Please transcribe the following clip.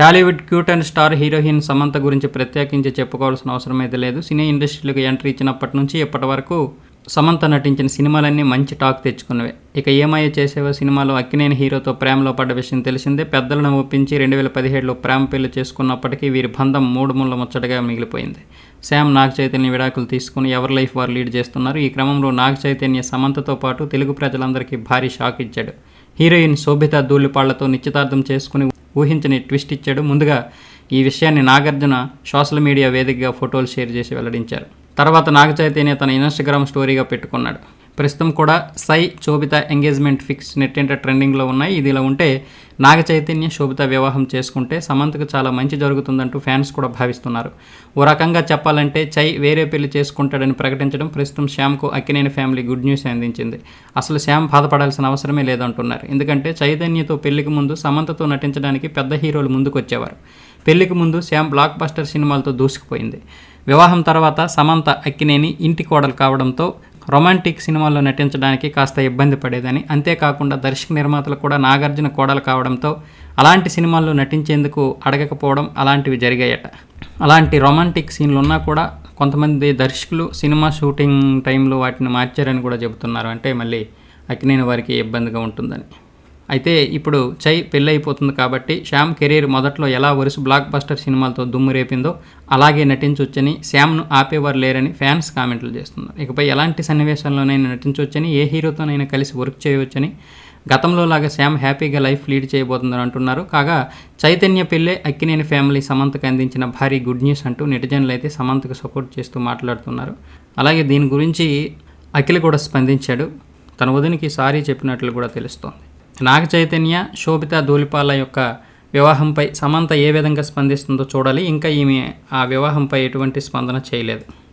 Tollywood cute and star heroine Samantha గురించి ప్రత్యేకించి చెప్పుకోవాల్సిన అవసరం అయితే లేదు. సినీ ఇండస్ట్రీలకు ఎంట్రీ ఇచ్చినప్పటి నుంచి ఇప్పటి వరకు సమంత నటించిన సినిమాలన్నీ మంచి టాక్ తెచ్చుకున్నవే. ఇక ఏమయ్య చేసేవో సినిమాలో అక్కినేని హీరోతో ప్రేమలో పడ్డ విషయం తెలిసిందే. పెద్దలను ఒప్పించి రెండు వేల పదిహేడులో ప్రేమ పెళ్ళి చేసుకున్నప్పటికీ వీరి బంధం మూడు ముళ్ళ ముచ్చటగా మిగిలిపోయింది. శామ్ నాగ చైతన్య విడాకులు తీసుకుని ఎవరి లైఫ్ వారు లీడ్ చేస్తున్నారు? ఈ క్రమంలో నాగ చైతన్య సమంతతో పాటు తెలుగు ప్రజలందరికీ భారీ షాక్ ఇచ్చాడు. హీరోయిన్ శోభిత ధూళిపాళ్ళతో నిశ్చితార్థం చేసుకుని ఊహించని ట్విస్ట్ ఇచ్చాడు. ముందుగా ఈ విషయాన్ని నాగార్జున సోషల్ మీడియా వేదికగా ఫోటోలు షేర్ చేసి వెల్లడించారు. తర్వాత నాగ చైతన్య తన ఇన్స్టాగ్రామ్ స్టోరీగా పెట్టుకున్నాడు. ప్రస్తుతం కూడా సై శోభిత ఎంగేజ్మెంట్ ఫిక్స్ నెట్టింట ట్రెండింగ్లో ఉన్నాయి. ఇది ఇలా ఉంటే నాగ చైతన్య శోభిత వివాహం చేసుకుంటే సమంతకు చాలా మంచి జరుగుతుందంటూ ఫ్యాన్స్ కూడా భావిస్తున్నారు. ఓ రకంగా చెప్పాలంటే చై వేరే పెళ్ళి చేసుకుంటాడని ప్రకటించడం ప్రస్తుతం శ్యామ్కు అక్కినేని ఫ్యామిలీ గుడ్ న్యూస్ అందించింది. అసలు శ్యామ్ బాధపడాల్సిన అవసరమే లేదంటున్నారు. ఎందుకంటే చైతన్యతో పెళ్ళికి ముందు సమంతతో నటించడానికి పెద్ద హీరోలు ముందుకొచ్చేవారు. పెళ్ళికి ముందు శ్యామ్ బ్లాక్ బస్టర్ సినిమాలతో దూసుకుపోయింది. వివాహం తర్వాత సమంత అక్కినేని ఇంటి కోడలు కావడంతో రొమాంటిక్ సినిమాల్లో నటించడానికి కాస్త ఇబ్బంది పడేదని అంతేకాకుండా దర్శక నిర్మాతలు కూడా నాగార్జున కోడలు కావడంతో అలాంటి సినిమాల్లో నటించేందుకు అడగకపోవడం అలాంటివి జరిగాయట. అలాంటి రొమాంటిక్ సీన్లు ఉన్నా కూడా కొంతమంది దర్శకులు సినిమా షూటింగ్ టైంలో వాటిని మార్చారని కూడా చెబుతున్నారు. అంటే మళ్ళీ అక్కినేని వారికి ఇబ్బందిగా ఉంటుందని. అయితే ఇప్పుడు చై పెళ్ళైపోతుంది కాబట్టి శ్యామ్ కెరీర్ మొదట్లో ఎలా వరుస బ్లాక్ బస్టర్ సినిమాలతో దుమ్ము రేపిందో అలాగే నటించవచ్చని శ్యామ్ను ఆపేవారు లేరని ఫ్యాన్స్ కామెంట్లు చేస్తున్నారు. ఇకపై ఎలాంటి సన్నివేశాల్లోనైనా నటించవచ్చని ఏ హీరోతోనైనా కలిసి వర్క్ చేయవచ్చని గతంలో లాగా శ్యామ్ హ్యాపీగా లైఫ్ లీడ్ చేయబోతుందని అంటున్నారు. కాగా చైతన్య పెళ్ళే అక్కినేని ఫ్యామిలీ సమంతకు అందించిన భారీ గుడ్ న్యూస్ అంటూ నెటిజన్లు అయితే సమంతకు సపోర్ట్ చేస్తూ మాట్లాడుతున్నారు. అలాగే దీని గురించి అఖిల్ కూడా స్పందించాడు. తన వదినికి సారీ చెప్పినట్లు కూడా తెలుస్తోంది. నాగ చైతన్య శోభిత ధూళిపాల యొక్క వివాహంపై సమంత ఏ విధంగా స్పందిస్తుందో చూడాలి. ఇంకా ఈమె ఆ వివాహంపై ఎటువంటి స్పందన చేయలేదు.